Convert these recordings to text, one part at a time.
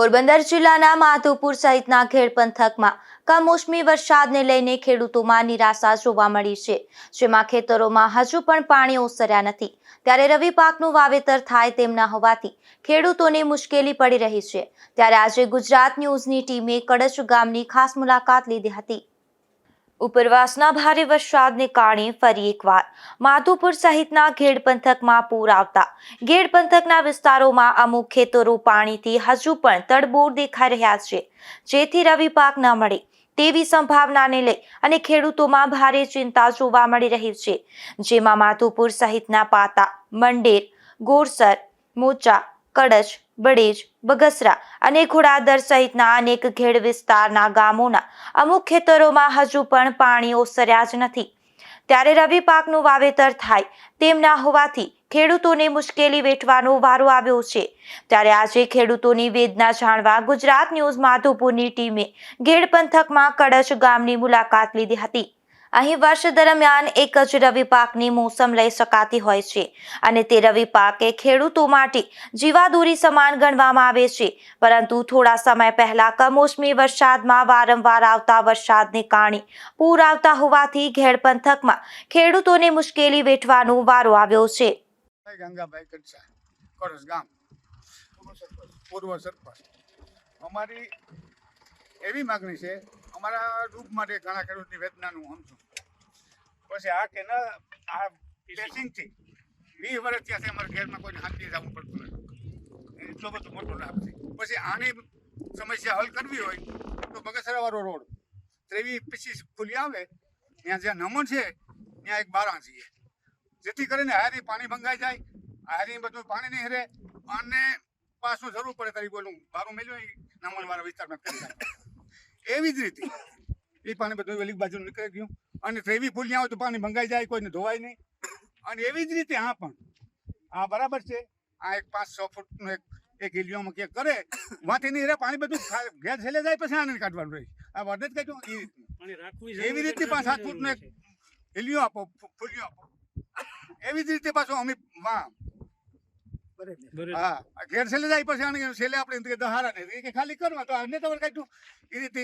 પોરબંદર જિલ્લાના માધવપુર સહિતના ખેડ પંથકમાં કમોસમી વરસાદને લઈને ખેડૂતોમાં નિરાશા જોવા મળી છે. જેમાં ખેતરોમાં હજુ પણ પાણી ઓસર્યા નથી. ત્યારે રવિ પાકનું વાવેતર થાય તેમ ન હોવાથી ખેડૂતોને મુશ્કેલી પડી રહી છે. ત્યારે આજે ગુજરાત ન્યૂઝની ટીમે કડચ ગામની ખાસ મુલાકાત લીધી હતી. ઉપરવાસના ભારે વરસાદને કારણે ફરી એકવાર માધુપુર સહિતના ઘેડ પંથકમાં પૂર આવતા. ઘેડ પંથકના વિસ્તારોમાં અમુક ખેતરો પાણીથી હજુ પણ તડબોળ દેખાઈ રહ્યા છે. જેથી રવિ પાક ન મળે તેવી સંભાવનાને લઈ અને ખેડૂતોમાં ભારે ચિંતા જોવા મળી રહી છે. જેમાં માધુપુર સહિતના પાતા, મંડેર, ગોરસર, મોચા કડચ બડેજ બગસરા અને ઘોડાદર સહિતના અનેક ઘેડ વિસ્તારના ગામોના અમુક ખેતરોમાં હજુ પણ પાણી ઓસર્યા જ નથી. ત્યારે રવિ પાકનું વાવેતર થાય તેમ ના હોવાથી ખેડૂતોને મુશ્કેલી વેઠવાનો વારો આવ્યો છે. ત્યારે આજે ખેડૂતોની વેદના જાણવા ગુજરાત ન્યૂઝ માધુપુરની ટીમે ઘેડ પંથકમાં કડચ ગામની મુલાકાત લીધી હતી. અહીં વર્ષ દરમિયાન એક જ રવિ પાકની મોસમ લઈ શકાતી હોય છે અને તે રવિ પાક ખેડૂતો માટે જીવાદોરી સમાન ગણવામાં આવે છે. પરંતુ થોડા સમય પહેલા કમોસમી વરસાદમાં વારંવાર આવતા વરસાદને કારણે પૂર આવતા હોવાથી ઘેડ પંથકમાં ખેડૂતોને મુશ્કેલી વેઠવાનો વારો આવ્યો છે. અમારી એવી માગણી છે, અમારા રૂપ માટે ઘણા ખેડૂતની વેદનાનું છું પછી આ કે આ પેસિંગથી વીસ વર્ષ ત્યાંથી અમારા ઘેરમાં કોઈને હાથથી જવું પડતું નથી. એટલો બધો મોટો લાભ છે. પછી આની સમસ્યા હલ કરવી હોય તો બગસરાવાળો રોડ, ત્રેવીસ પચીસ ખુલી આવે, ત્યાં જ્યાં નમન છે, ત્યાં એક બારા જઈએ જેથી કરીને હારી પાણી ભંગાઈ જાય, હારી બધું પાણી નહીં હરે અને પાછું જરૂર પડે તરી બોલું બારું મેલ્યું નામણ વાળા વિસ્તારમાં કરી એવી જ રીતે. એ પાણી બધું વેલી બાજુ નીકળી ગયું. અને ત્રેવી ફૂલ ત્યાં હોય તો પાણી ભંગાઈ જાય કોઈને ધોવાય નહીં. અને એવી જ રીતે આ પણ. આ બરાબર છે. આ એક પાંચ છ ફૂટનું એક એક હિલિયોમાં ક્યાંક કરે વાંથી નહીં પાણી બધું ઘેર છેલે જાય પછી આને કાઢવાનું રહે. આ વર્ડ જ કહેજો એ રીતનું. એવી રીતે પાંચ સાત ફૂટનું એક હિલિયો આપો ફૂ- ફૂલિયો આપો. એવી જ રીતે પાછું અમે વાહ. હા ઘેર છેલ્લે જાય પછી આને છેલ્લે આપણે દહારા ને કે ખાલી કરવા તો આને તમારે કાઢ્યું એ રીતે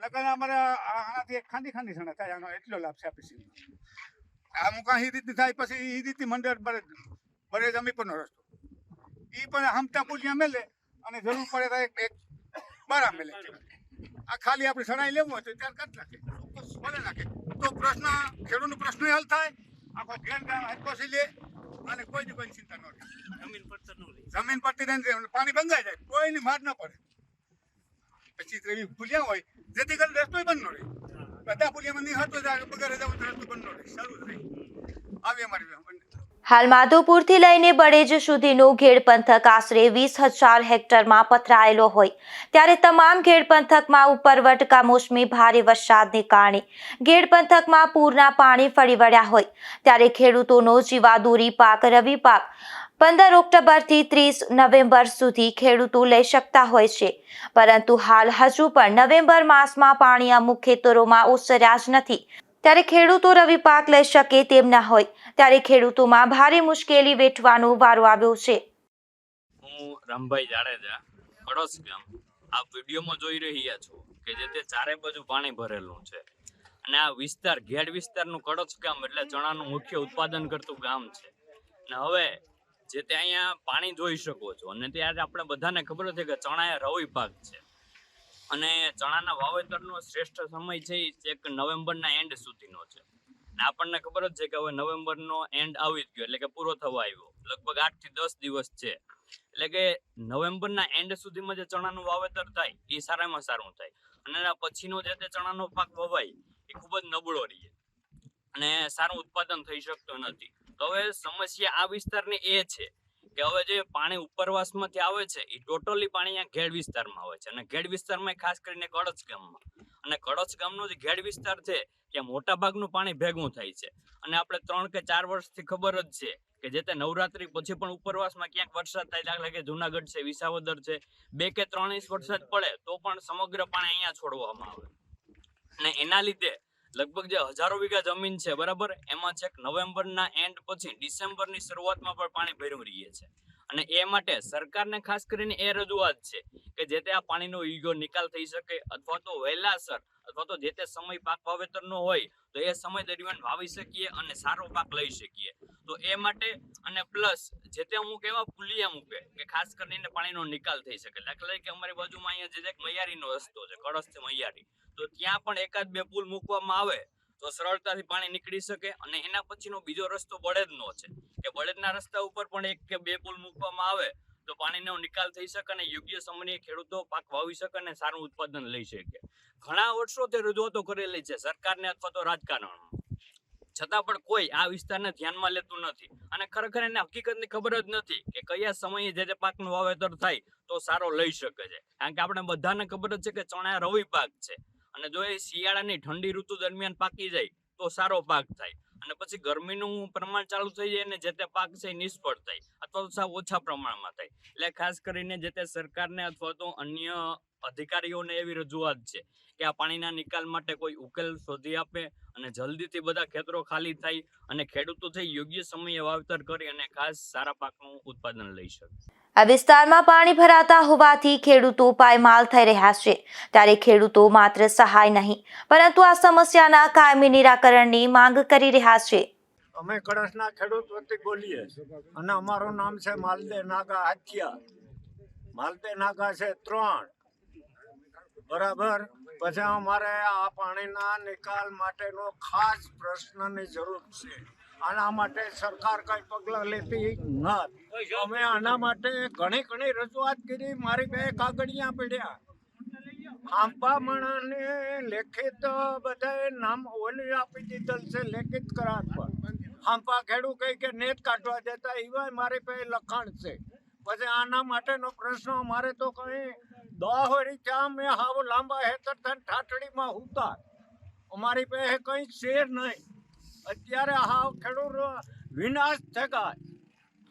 નકર અમારે આનાથી ખાંડી ખાંડી સણા થાય. આનો એટલો લાભ છે આપી સિંહ આ મુકા એ રીતે થાય પછી એ રીતે મંડળ બરે બરે જમી પરનો રસ્તો. એ પણ હમતા પૂજ્યા મેલે અને જરૂર પડે તો એક એક બારા મેલે. આ ખાલી આપણે સણાઈ લેવું હોય તો ત્યારે કાઢ નાખે. ભલે નાખે. તો પ્રશ્ન ખેડૂતનો પ્રશ્ન હલ થાય. આખો ઘેર ગામ હરકોસી લે. અને કોઈ ની કોઈ ચિંતા ન રહે. જમીન પરથી રહીને પાણી બંધાઈ જાય. કોઈની માર ન પડે. પછી એવી ભૂલ્યા હોય જેથી કરી રસ્તો બંધ ન રહે. બધા પુલિયામાં નહીં હતો પગારે જવું રસ્તો બંધ ન રહે. શરૂ જ રહે આવી અમારી હાલ માધુપુરથી લઈને બડેજ સુધીનો ઘેડ પંથક આશરે વીસ હજાર હેક્ટરમાં પથરાયેલો હોય. ત્યારે તમામ ઘેડ પંથકમાં ઉપરવટ કમોસમી ભારે વરસાદને કારણે ઘેડ પંથકમાં પૂરના પાણી ફરી વળ્યા હોય. ત્યારે ખેડૂતોનો જીવાદોરી પાક રવિ પાક પંદર ઓક્ટોબરથી ત્રીસ નવેમ્બર સુધી ખેડૂતો લઈ શકતા હોય છે. પરંતુ હાલ હજુ પણ નવેમ્બર માસમાં પાણી અમુક ખેતરોમાં ઓસર્યા જ નથી. ત્યારે ખેડૂતો રવિ પાક લઈ શકે તેમ ના હોય. ત્યારે ખેડૂતોમાં ભારે મુશ્કેલી વેઠવાનો વારો આવ્યો છે. હું રામભાઈ જાડેજા કડોસ ગામ. આ વિડીયોમાં જોઈ રહ્યા છો કે જે તે ચારે બાજુ પાણી ભરેલું છે. અને આ વિસ્તાર, ઘેડ વિસ્તારનું કડોશ ગામ એટલે ચણાનું મુખ્ય ઉત્પાદન કરતું ગામ છે. અને હવે જે તે અહીંયા પાણી જોઈ શકો છો. અને ત્યારે આપણે બધાને ખબર છે કે ચણા એ રવિ પાક છે. અને ચણાના વાવેતરનો શ્રેષ્ઠ સમય છે એક નવેમ્બરના એન્ડ સુધીનો છે. ને આપણને ખબર જ છે કે હવે નવેમ્બરનો એન્ડ આવી જ ગયો, એટલે કે પૂરો થવા આવ્યો. લગભગ આઠથી દસ દિવસ છે. એટલે કે નવેમ્બરના એન્ડ સુધીમાં જે ચણાનું વાવેતર થાય એ સારામાં સારું થાય. અને એના પછીનો જે તે ચણાનો પાક વવાય એ ખૂબ જ નબળો રહે. અને સારું ઉત્પાદન થઈ શકતું નથી. તો હવે સમસ્યા આ વિસ્તારની એ છે કે હવે જે પાણી ઉપરવાસમાંથી આવે છે, એ ટોટલી પાણી અહીંયા ઘેડ વિસ્તારમાં આવે છે. અને ઘેડ વિસ્તારમાં ખાસ કરીને કડચ ગામમાં. અને કડચ ગામનો જે ઘેડ વિસ્તાર છે ત્યાં મોટા ભાગનું પાણી ભેગું થાય છે. અને આપણે ત્રણ કે ચાર વર્ષથી ખબર જ છે કે જે તે નવરાત્રી પછી પણ ઉપરવાસમાં ક્યાંક વરસાદ થાય દાખલા કે જુનાગઢ છે, વિસાવદર છે, બે કે ત્રણ ઇંચ વરસાદ પડે, તો પણ સમગ્ર પાણી અહીંયા છોડવામાં આવે. અને એના લીધે લગભગ જે હજારો વીઘા જમીન છે, બરાબર? એમાં છેક નવેમ્બરના એન્ડ પછી ડિસેમ્બરની શરૂઆતમાં પણ પાણી ભર્યું રહીએ છે અને એ માટે સરકારને ખાસ કરીને એ રજૂઆત છે કે જે તે આ પાણીનો યોગ્ય નિકાલ થઈ શકે અથવા તો વહેલાસર અથવા તો જે તે સમય પાક વાવેતરનો હોય તો એ સમય દરમિયાન વાવી શકીએ અને સારો પાક લઈ શકીએ. તો એ માટે અને પ્લસ જે તે અમુક એવા પુલિયા મૂકે કે ખાસ કરીને પાણીનો નિકાલ થઈ શકે. દાખલા તરીકે અમારી બાજુમાં અહીંયા જે એક મૈયારીનો રસ્તો છે કળશથી મૈયારી. તો ત્યાં પણ એકાદ બે પુલ મૂકવામાં આવે તો સરળતાથી પાણી નીકળી શકે અને એના પછીનો બીજો રસ્તો બળદનો છે. કે બળદના રસ્તા ઉપર પણ એક કે બે પુલ મૂકવામાં આવે, તો પાણીનો નિકાલ થઈ શકે અને યોગ્ય સમયે ખેડૂતો પાક વાવી શકે અને સારું ઉત્પાદન લઈ શકે. ઘણા વર્ષોથી રજૂઆતો કરેલી છે, સરકારને અથવા તો રાજકારણમાં. છતાં પણ કોઈ આ વિસ્તારને ધ્યાનમાં લેતું નથી. અને ખરેખર એને હકીકતની ખબર જ નથી કે કયા સમયે જે તે પાકનું વાવેતર થાય, તો સારો લઈ શકે છે. કારણ કે આપણે બધાને ખબર જ છે કે ચણા રવિ પાક છે. અને જો એ શિયાળાની ઠંડી ઋતુ દરમિયાન પાકી જાય, તો સારો પાક થાય. અને પછી ગરમીનું પ્રમાણ ચાલુ થઈ જાય ને જે તે પાક છે નિષ્ફળ થાય અથવા તો સાવ ઓછા પ્રમાણમાં થાય. એટલે ખાસ કરીને જે તે સરકારને અથવા તો અન્ય અધિકારીઓને એવી રજૂઆત છે કે આ પાણીના નિકાલ માટે કોઈ ઉકેલ શોધી આપે અને જલ્દીથી બધા ખેતરો ખાલી થાય અને ખેડૂતો થઈ યોગ્ય સમયે વાવેતર કરી અને ખાસ સારા પાકનું ઉત્પાદન લઈ શકે. આ વિસ્તારમાં પાણી ભરાતા હોવાથી ખેડૂતો પાયમાલ થઈ રહ્યા છે. ત્યારે ખેડૂતો માત્ર સહાય નહીં, પરંતુ આ સમસ્યાના કાયમી નિરાકરણની માંગ કરી રહ્યા છે. અમે કળશના ખેડૂત વતી બોલીએ અને અમારું નામ છે માલદે નાગા આથિયા માલદે નાગા છે ત્રણ. બરાબર? પછી અમારે આ પાણીના નિકાલ માટેનો ખાસ પ્રશ્નની જરૂર છે. આના માટે સરકાર કઈ પગલાં લેતી નથી. અમે આના માટે ઘણી ઘણી રજૂઆત કરી, મારી બે કાગળિયા પડ્યા. આંબા મણાને લેખિત બધાએ નામ ઓલી આપી દીધેલ છે, લેખિત કરાર પર. ખાંપા ખેડૂ કહી કે નેત કાઢવા દેતા એવા મારી પાસે લખાણ છે. પછી આના માટેનો પ્રશ્ન, અમારે તો કઈ દોહરી ચા મેં હાવ લાંબા હેતર થઈને ઠાટડીમાં હુતા અમારી પાસે કઈ શેર નહીં. અત્યારે હાવ ખેડૂત વિનાશ થતા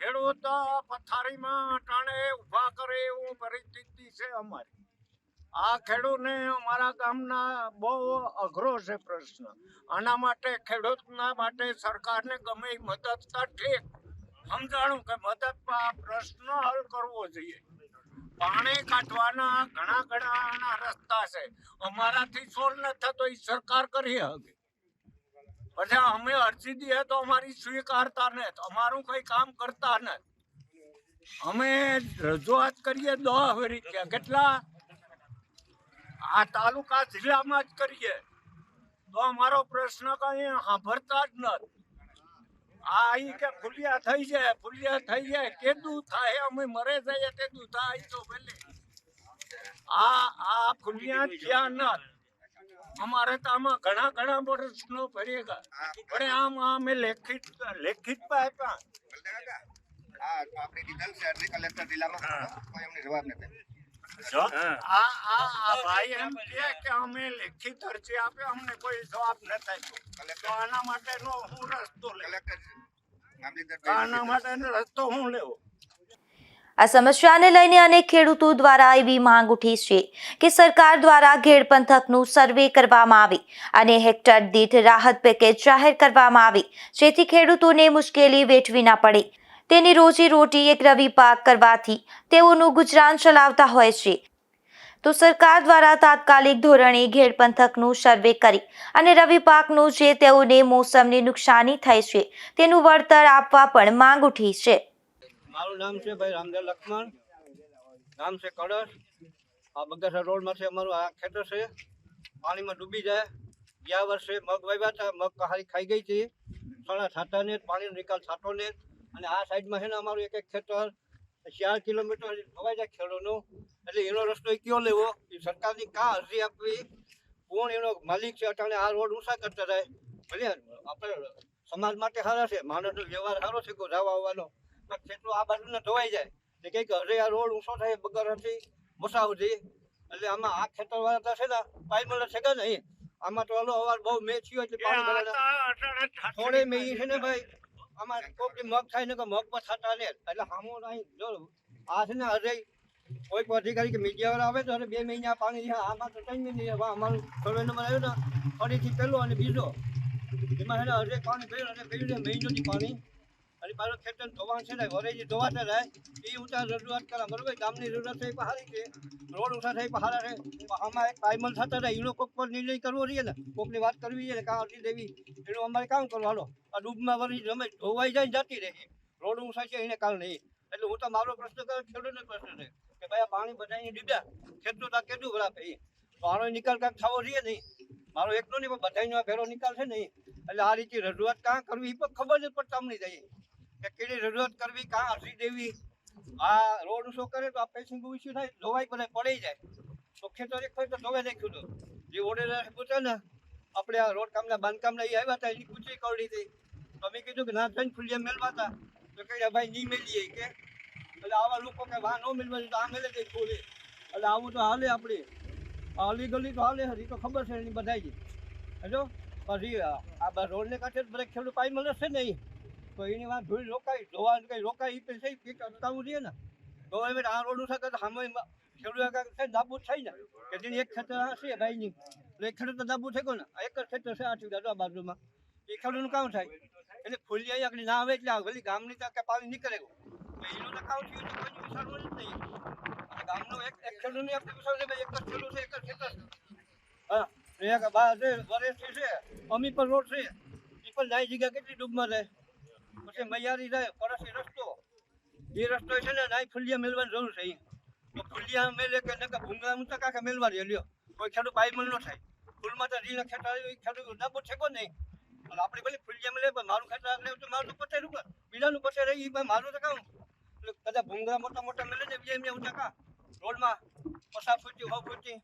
ખેડૂત પથારીમાં ટાણે ઊભા કરે એવું પરિસ્થિતિ છે અમારી. આ ખેડૂતને અમારા ગામના બહુ અઘરો છે પ્રશ્ન. આના માટે ખેડૂતના માટે સરકારને ગમે મદદ તો સમજાણું કે મદદ આ પ્રશ્ન હલ કરવો જોઈએ. પાણી કાઢવાના ઘણા ઘણા રસ્તા છે. અમારાથી સોલ ન થતો એ સરકાર કરી શકે પછી અમે અરજી દઈએ તો અમારી સ્વીકારતા નથી. અમારું કઈ કામ કરતા નથી. અમે રજૂઆત કરીએ દહ રીતે કેટલા? આ તાલુકા જિલ્લામાં જ કરીએ. તો અમારો પ્રશ્ન કઈ સાંભળતા જ નથી. આ અહીં કે ફુલિયા થઈ જાય, ફુલિયા થઈ જાય. કેદું થાય? અમે મરે જઈએ તેદું થાય તો ભલે. આ આ ફુલિયા થયા ન અમારે તો આમાં ઘણા ઘણા પ્રશ્નો ફરેગા પણ આમ અમે લેખિત લેખિત પણ આપ્યા હા આપણે કીધેલ છે અરજી કલેક્ટર જિલ્લામાં કોઈ એમને જવાબ નથી. આ આ આ ભાઈ એમ કે અમે લેખિત અરજી આપે અમને કોઈ જવાબ નથી આપ્યો તો આના માટેનો હું રસ્તો લે કલેક્ટર આના માટેનો રસ્તો હું લેવો? આ સમસ્યાને લઈને અનેક ખેડૂતો દ્વારા એવી માંગ ઉઠી છે કે સરકાર દ્વારા ઘેડ પંથકનું સર્વે કરવામાં આવે અને હેક્ટર દીઠ રાહત પેકેજ જાહેર કરવામાં આવે, જેથી ખેડૂતોને મુશ્કેલી વેઠવી ના પડે. તેની રોજી રોટી એક રવિ પાક કરવાથી તેઓનું ગુજરાન ચલાવતા હોય છે. તો સરકાર દ્વારા તાત્કાલિક ધોરણે ઘેડ પંથકનું સર્વે કરી અને રવિ પાકનું જે તેઓને મોસમની નુકસાની થઈ છે તેનું વળતર આપવા પણ માંગ ઉઠી છે. મારું નામ છે ભાઈ રામદેવ લક્ષ્મણ નામ છે કડસ આ બગસરા રોડમાં છે અમારું, આ ખેતર છે. પાણીમાં ડૂબી જાય. ગયા વર્ષે મગ વાવ્યા હતા. મગ કહારી ખાઈ ગઈ હતી. સણા થતા ને પાણીનો નિકાલ થતો ને અને આ સાઈડમાં છે ને અમારું એક એક ખેતર. ચાર કિલોમીટર ખવાઈ જાય ખેડૂતનું. એટલે એનો રસ્તો કયો લેવો? એ સરકારની કા અરજી આપવી? કોણ એનો માલિક છે? અટાણે આ રોડ ઊંચા કરતા રહે ભલે આપણે સમાજ માટે સારા છે. માણસનો વ્યવહાર સારો છે. કોઈ જવા આવવાનો. ખેતરો આ બાજુને ધોવાઈ જાય. ને કંઈક હરે આ રોડ ઊંચો થાય બગરથી મોસાવથી એટલે આમાં આ ખેતરવાળા તો છે ને પાઈ મળે છે કે નહીં? આમાં તો હલો અવાર બહુ મેચ થયો એટલે પાણી મળે થોડે મેં છે ને ભાઈ આમાં કોકની મગ થાય ને કે મગ પર થતા ને એટલે હામો અહીં જો આ છે ને હરે કોઈ અધિકારી કે મીડિયાવાળા આવે તો અરે બે મહિના પાણી આમાં તો ત્રણ મહિના. અમારું સર્વે નંબર આવ્યો ને ફરીથી પહેલો અને બીજો. એમાં છે ને હરે પાણી પડ્યું અને પડ્યું ને મહિનોથી પાણી. અને પાછું ખેતર ધોવાણ છે ને વરેજી ધોવાતા રહે એ ઉતાર રજૂઆત કરા બરોબર ગામની જરૂરત થઈ સારી છે. રોડ ઊંચા થઈ સારા છે. આમાં એક પાયમલ થતા રહે એનો કોક પર નિર્ણય કરવો રહીએ ને. કોકની વાત કરવી છે ને, કાં અરજી દેવી એનું અમારે કામ કરવું? આ ડૂબમાં વરી જમે, ધોવાઈ જાય જતી રહે. રોડ ઊંચા છે, એને કારણે. એટલે હું તો મારો પ્રશ્ન કરું, ખેડૂતનો પ્રશ્ન છે, કે ભાઈ આ પાણી બધાને દીધા, ખેડૂત આ કેટલું બરાબર એ મારો નિકાલ કાંક થવો રહીએ નહીં મારો એકનો નહીં, પણ બધાનો ભેરો નિકાલ છે નહીં એટલે આ રીતે રજૂઆત કાં કરવી એ પણ ખબર જ પડતા અમને જઈએ કે કેવી રજૂઆત કરવી, કાં અરજી દેવી? આ રોડ ઊંચો કરે તો આ પેસિંગ ઇસ્યુ થાય ધોવાઈ બધા પડી જાય. તો ખેતર એક તો ધોવાઈ નાખ્યું હતું જે ઓર્ડર પૂછે ને, આપણે આ રોડ કામના બાંધકામના એ આવ્યા હતા, એની પૂછી કરડી હતી. તો અમે કીધું કે ના થઈને ફૂલિયા મેળવા હતા. તો કહે ભાઈ, નહીં મેળીએ કે? એટલે આવા લોકો કે વાહ ન મેળવા તો આ મેળે જઈ ખોલે એટલે આવું તો હાલે આપણે હાલી ગલી તો હાલે હરી તો ખબર છે એની બધાય હજો? પછી આ રોડને કાંઠે બધા ખેડૂત પાઈ મળે છે ને ઈ. તો એની વાત ધૂળ રોકાય ધોવા કઈ રોકાય એ પછી પીક અટકાવવું જોઈએ ને. તો હવે આ રોડ કરતા સામે ખેડૂત છે નાબૂદ થઈ ને. કે જેની એક ખેતર હશે ભાઈની એટલે એક ખેડૂત તો નાબૂદ થઈ ગયો ને. એક જ ખેતર છે આઠ આ બાજુમાં. એ ખેડૂતનું કામ થાય. એટલે ફૂલી આવી આગળ ના આવે એટલે આ ગામની તો કે પાણી નીકળે. એનું તો કામ થયું કોઈ વિચારવું જ નહીં. ગામનો એક એક ખેડૂતની આપણે વિચાર ભાઈ એક જ ખેડૂત છે, એક જ ખેતર હા, એક બાર છે વરેશ છે અમી પર રોડ છે. એ પણ જાય જગ્યા કેટલી ડૂબમાં જાય પછી મૈયારી જાય પરસી રસ્તો. એ રસ્તો છે ને નાઈ ફુલિયા મેળવાની જરૂર છે. તો ફુલિયા મેલે કે નકા ભૂંગળા ઊંચા કાંકા મેળવા દે, લ્યો. કોઈ ખેડૂત પાયમલ ન થાય. ફૂલમાં તો રીના ખેતર ખેડૂત નાબૂદ પૂછે કો નહીં? આપણે ભલે ફુલિયા મેલે, પણ મારું ખેતર લે તો મારું તો પતે રૂપે બીજાનું પતે રહી ભાઈ મારું તો કામ એટલે કદાચ ભૂંગળા મોટા મોટા મેલે ને બીજા એમને ઊંચા કા રોડમાં પસાર ફૂટી હો ફૂટી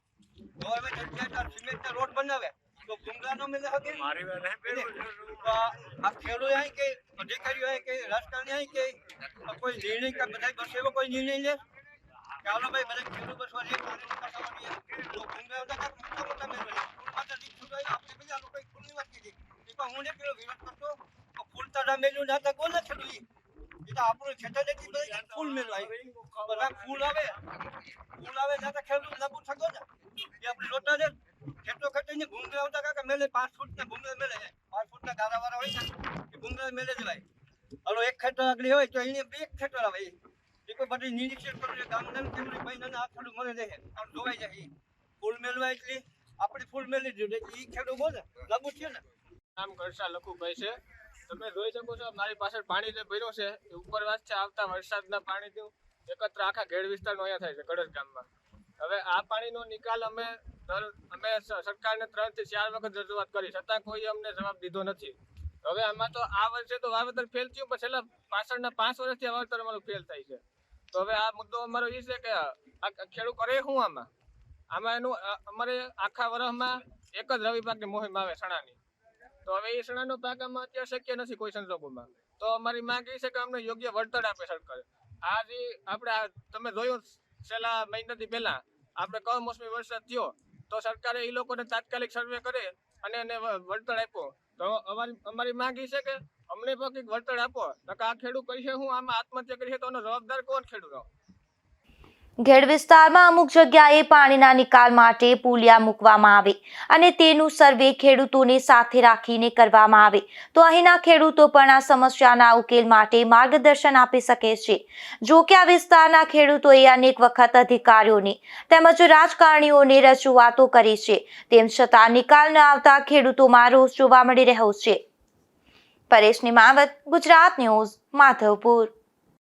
ગવર્મેન્ટ સિમેન્ટના રોડ બનાવે તો ભૂંગળા ન મેલે તો આ આ ખેડૂત અહીં કે અધિકારીઓ અહીં કે રાજકારણી અહીં કે કોઈ નિર્ણય કે બધા બસ એવો કોઈ નિર્ણય લે? કે ભાઈ બધા ખેડૂત બસ વાળી પાણીની કસાવા તો ભૂંગળા મોટા મોટા મેળવે. ફૂલમાં તો દીકરું તો આપણે બીજા લોકોએ ફૂલની વાત કીધી. એ પણ હું ને પેલો વિરોધ કરતો. તો ફૂલ તો ના મેલ્યું ના તો કોણ ના એ તો આપણું ખેતર નથી બધા ફૂલ મેળવાય બધા ફૂલ આવે. ફૂલ આવે ના તો ખેડૂત લાગુ થતો ને એ આપણે જોતા છે ખેતો ખેતી ને પાંચ ફૂટ ના ભૂંગળા મેલે છે. પાંચ ફૂટ હોય ને, એ ભૂંગળા એક ખેતર આગળ હોય તો એને બે ખેતર આવે. એ કોઈ બધી નિરીક્ષણ કરવું નાના આ ખેડૂત મળે રહે આમ ધોવાઈ જાય. ફૂલ મેલવા એટલી આપણે ફૂલ મેલી દીધું ઈ ખેડૂત બોલે લાગુ છે ને. નામ કરશા લખુભાઈ છે. તમે જોઈ શકો છો, મારી પાછળ પાણી જે ભર્યો છે, એ ઉપરવાસ છે, આવતા વરસાદના પાણીથી એકત્ર આખા ઘેડ વિસ્તારનો અહીંયા થાય છે કડસ ગામમાં. હવે આ પાણીનો નિકાલ અમે અમે સરકારને ત્રણથી ચાર વખત રજૂઆત કરી. છતાં કોઈ અમને જવાબ દીધો નથી. હવે આમાં તો આ વર્ષે તો વાવેતર ફેલ થયું, પણ છેલ્લા પાછળના પાંચ વર્ષથી વાવેતર અમારું ફેલ થાય છે. તો હવે આ મુદ્દો અમારો એ છે કે આ ખેડૂત કરે શું આમાં? આમાં એનું અમારે આખા વર્ષમાં એક જ રવિ પાકની મોહિમ આવે સણાની તો હવે એ સણાનો પાક આમાં અત્યારે શક્ય નથી કોઈ સંજોગોમાં. તો અમારી માંગ એ છે કે અમને યોગ્ય વળતર આપે સરકાર. આ જે આપણે તમે જોયું છેલ્લા મહિનાથી પહેલા, આપણે કમોસમી વરસાદ થયો તો સરકારે એ લોકોને તાત્કાલિક સર્વે કરે અને એને વળતર આપ્યો તો અમારી અમારી માંગ છે કે અમને પણ કંઈક વળતર આપો. તો આ ખેડૂત કરશે હું આમાં આત્મહત્યા કરી તો એનો જવાબદાર કોણ ખેડૂતો? ઘેડ વિસ્તારમાં અમુક જગ્યાએ પાણીના નિકાલ માટે પુલિયા મૂકવામાં આવે અને તેનું સર્વે ખેડૂતોને સાથે રાખીને કરવામાં આવે. તો અહીંના ખેડૂતો પણ આ સમસ્યાના ઉકેલ માટે માર્ગદર્શન આપી શકે છે. જો કે આ વિસ્તારના ખેડૂતોએ અનેક વખત અધિકારીઓને તેમજ રાજકારણીઓને રજૂઆતો કરી છે. તેમ છતાં નિકાલ ન આવતા ખેડૂતોમાં રોષ જોવા મળી રહ્યો છે. પરેશ નિમાવત, ગુજરાત ન્યૂઝ, માધવપુર.